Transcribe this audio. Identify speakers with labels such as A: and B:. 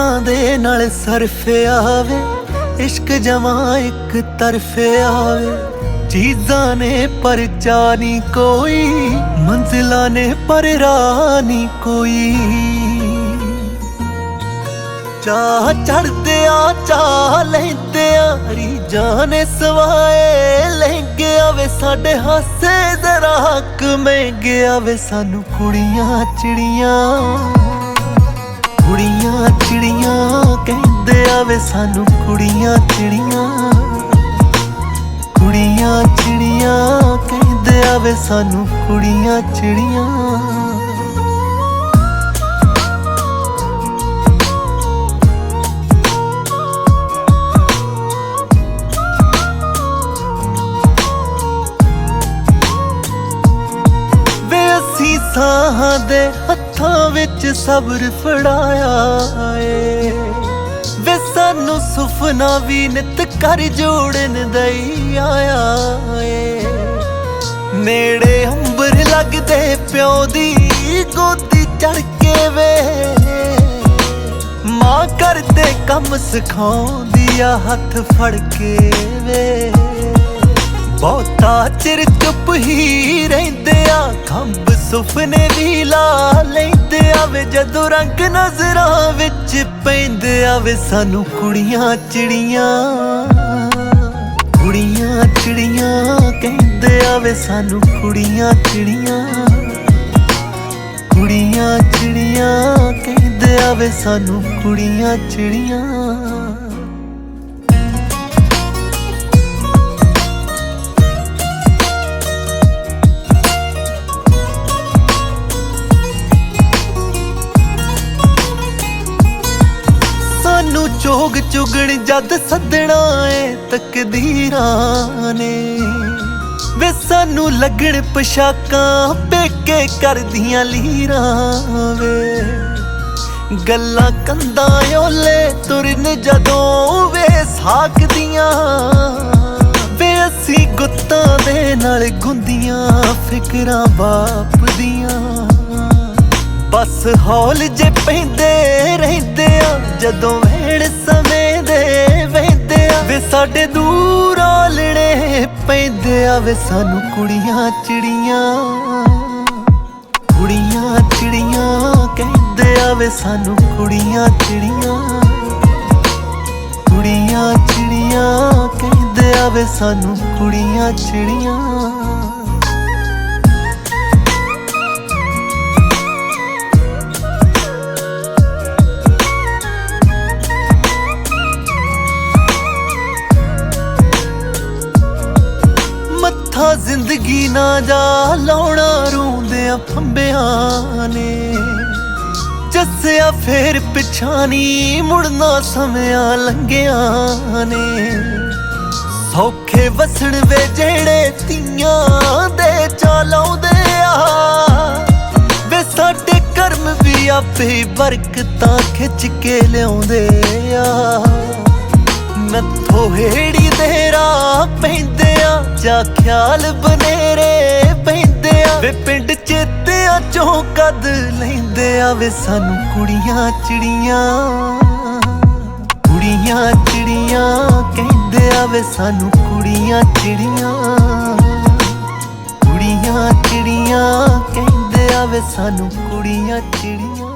A: ਗੁੱਤਾਂ ਦੇ ਨਾਲ ਸਰਫ ਆਵੇ, ਇਸ਼ਕ ਜਮਾ ਇੱਕ ਤਰਫ ਆਵੇ। ਚੀਜ਼ਾਂ ਨੇ ਪਰ ਜਾਨੀ ਕੋਈ, ਮੰਜ਼ਿਲਾਂ ਨੇ ਪਰ ਰਾਹ ਕੋਈ। ਚਾਹ ਚੜਦੇ ਆ ਚਾਹ ਲੈਂਦੇ ਆ ਜਾਨੇ ਸਵਾਏ ਲਹਿੰਗੇ ਆਵੇ ਸਾਡੇ ਹਾਸੇ, ਜ਼ਰਾ ਹੱਕ ਮਹਿੰਗੇ ਆਵੇ ਸਾਨੂੰ ਕੁੜੀਆਂ ਚਿੜੀਆਂ। ਕੁੜੀਆਂ ਚਿੜੀਆਂ ਕਹਿੰਦੇ ਆਵੇ ਸਾਨੂੰ ਕੁੜੀਆਂ ਚਿੜੀਆਂ। ਕੁੜੀਆਂ ਚਿੜੀਆਂ ਕਹਿੰਦੇ ਆਵੇ ਸਾਨੂੰ ਕੁੜੀਆਂ ਚਿੜੀਆਂ। ਅਸੀਂ ਸਾਹਾਂ ਦੇ ਹੱਥਾਂ ਵਿੱਚ ਸਬਰ ਫੜਾਇਆ ਏ। ਵੇ ਸਾਨੂੰ ਸੁਪਨਾ ਵੀ ਨਿਤ ਕਰ ਜੋੜਨ ਦਈ ਆਇਆ ਏ। ਨੇੜੇ ਅੰਬਰ ਲੱਗਦੇ ਪਿਓ ਦੀ ਗੋਦੀ ਚੜ ਕੇ ਵੇ। ਮਾਂ ਕਰਦੇ ਕੰਮ ਸਿਖਾਉਂਦੀ ਆ ਹੱਥ ਫੜ ਕੇ ਵੇ। ਬਹੁਤਾ ਚਿਰ ਚੁੱਪ ਹੀ ਰਹਿੰਦੇ ਆ ਖੰਭ ਸੁਪਨੇ ਵੀ ਲਾ ਲੈਂਦੇ ਆਵੇ ਜਦੋਂ ਰੰਗ ਨਜ਼ਰਾਂ ਵਿੱਚ ਪੈਂਦੇ ਆਵੇ ਸਾਨੂੰ ਕੁੜੀਆਂ ਚਿੜੀਆਂ ਕੁੜੀਆਂ ਚਿੜੀਆਂ ਕਹਿੰਦੇ ਆਵੇ ਸਾਨੂੰ ਕੁੜੀਆਂ ਚਿੜੀਆਂ ਕੁੜੀਆਂ ਚਿੜੀਆਂ ਕਹਿੰਦੇ ਆਵੇ ਸਾਨੂੰ ਕੁੜੀਆਂ ਚਿੜੀਆਂ। ਸਾਨੂੰ ਚੁਗਣ ਜਦ ਸੱਦਣਾ ਏ ਤਕਦੀਰਾਂ ਨੇ। ਵੇ ਸਾਨੂੰ ਲੱਗਣ ਪੋਸ਼ਾਕਾਂ ਪੇਕੇ ਕਰਦੀਆਂ ਲੀਰਾਂ ਵੇ। ਗੱਲਾਂ ਕੰਦਾਂ ਓਲੇ ਤੁਰਨ ਜਦੋਂ ਵੇ ਸਾਕਦੀਆਂ ਵੇ ਅਸੀਂ ਗੁੱਤਾਂ ਦੇ ਨਾਲ ਗੁੰਦੀਆਂ, ਫਿਕਰਾਂ ਬਾਪ ਦੀਆਂ ਬਸ ਹੌਲ ਜੇ ਪੈਂਦੇ ਰਹਿੰਦੇ ਆ, ਜਦੋਂ ਵੇੜ ਸਮੇਂ ਦੇ ਵਹਿੰਦੇ ਆ, ਵੇ ਸਾਡੇ ਦੂਰ ਆਲਣੇ ਪੈਂਦੇ ਆ, ਵੇ ਸਾਨੂੰ ਕੁੜੀਆਂ ਚਿੜੀਆਂ। ਕੁੜੀਆਂ ਚਿੜੀਆਂ ਕਹਿੰਦੇ ਆ, ਵੇ ਸਾਨੂੰ ਕੁੜੀਆਂ ਚਿੜੀਆਂ। ਕੁੜੀਆਂ ਚਿੜੀਆਂ ਕਹਿੰਦੇ ਆ, ਵੇ ਸਾਨੂੰ ਕੁੜੀਆਂ ਚਿੜੀਆਂ। ਮੱਥਾ ਜ਼ਿੰਦਗੀ ਨਾ ਜਾ ਲਾਉਣਾ ਰੋਂਦਿਆਂ ਫੰਬਿਆਂ ਨੇ। ਜੱਸਿਆ ਫੇਰ ਪਿਛਾਨੀ ਮੁੜਨਾ ਸਮਿਆਂ ਲੰਘਿਆ ਨੇ। ਸੌਖੇ ਵਸਣ ਵੇ ਜਿਹੜੇ ਤੀਆਂ ਦੇ ਚਾਲਾਉਂਦੇ ਆ। ਵੇ ਸਾਡੇ ਕਰਮ ਵੀ ਆਪੇ ਬਰਕਤਾਂ ਖਿੱਚ ਕੇ ਲਿਆਉਂਦੇ ਆ। ਨੱਥੋ ਹੇੜੀ ਦੇ ਰਾਹ ਪੈਂਦੇ ਆ ਜਾਂ ਖਿਆਲ ਬਨੇਰੇ ਪੈਂਦੇ ਆ ਵੇ ਪਿੰਡ ਚੇਤਿਆਂ ਚੋਂ ਕਦ ਲੈਂਦੇ ਆ ਵੇ ਸਾਨੂੰ ਕੁੜੀਆਂ ਚਿੜੀਆਂ। ਕੁੜੀਆਂ ਚਿੜੀਆਂ ਕਹਿੰਦੇ ਆ ਵੇ ਸਾਨੂੰ ਕੁੜੀਆਂ ਚਿੜੀਆਂ। ਕੁੜੀਆਂ ਚਿੜੀਆਂ ਕਹਿੰਦੇ ਆ ਵੇ ਸਾਨੂੰ ਕੁੜੀਆਂ ਚਿੜੀਆਂ।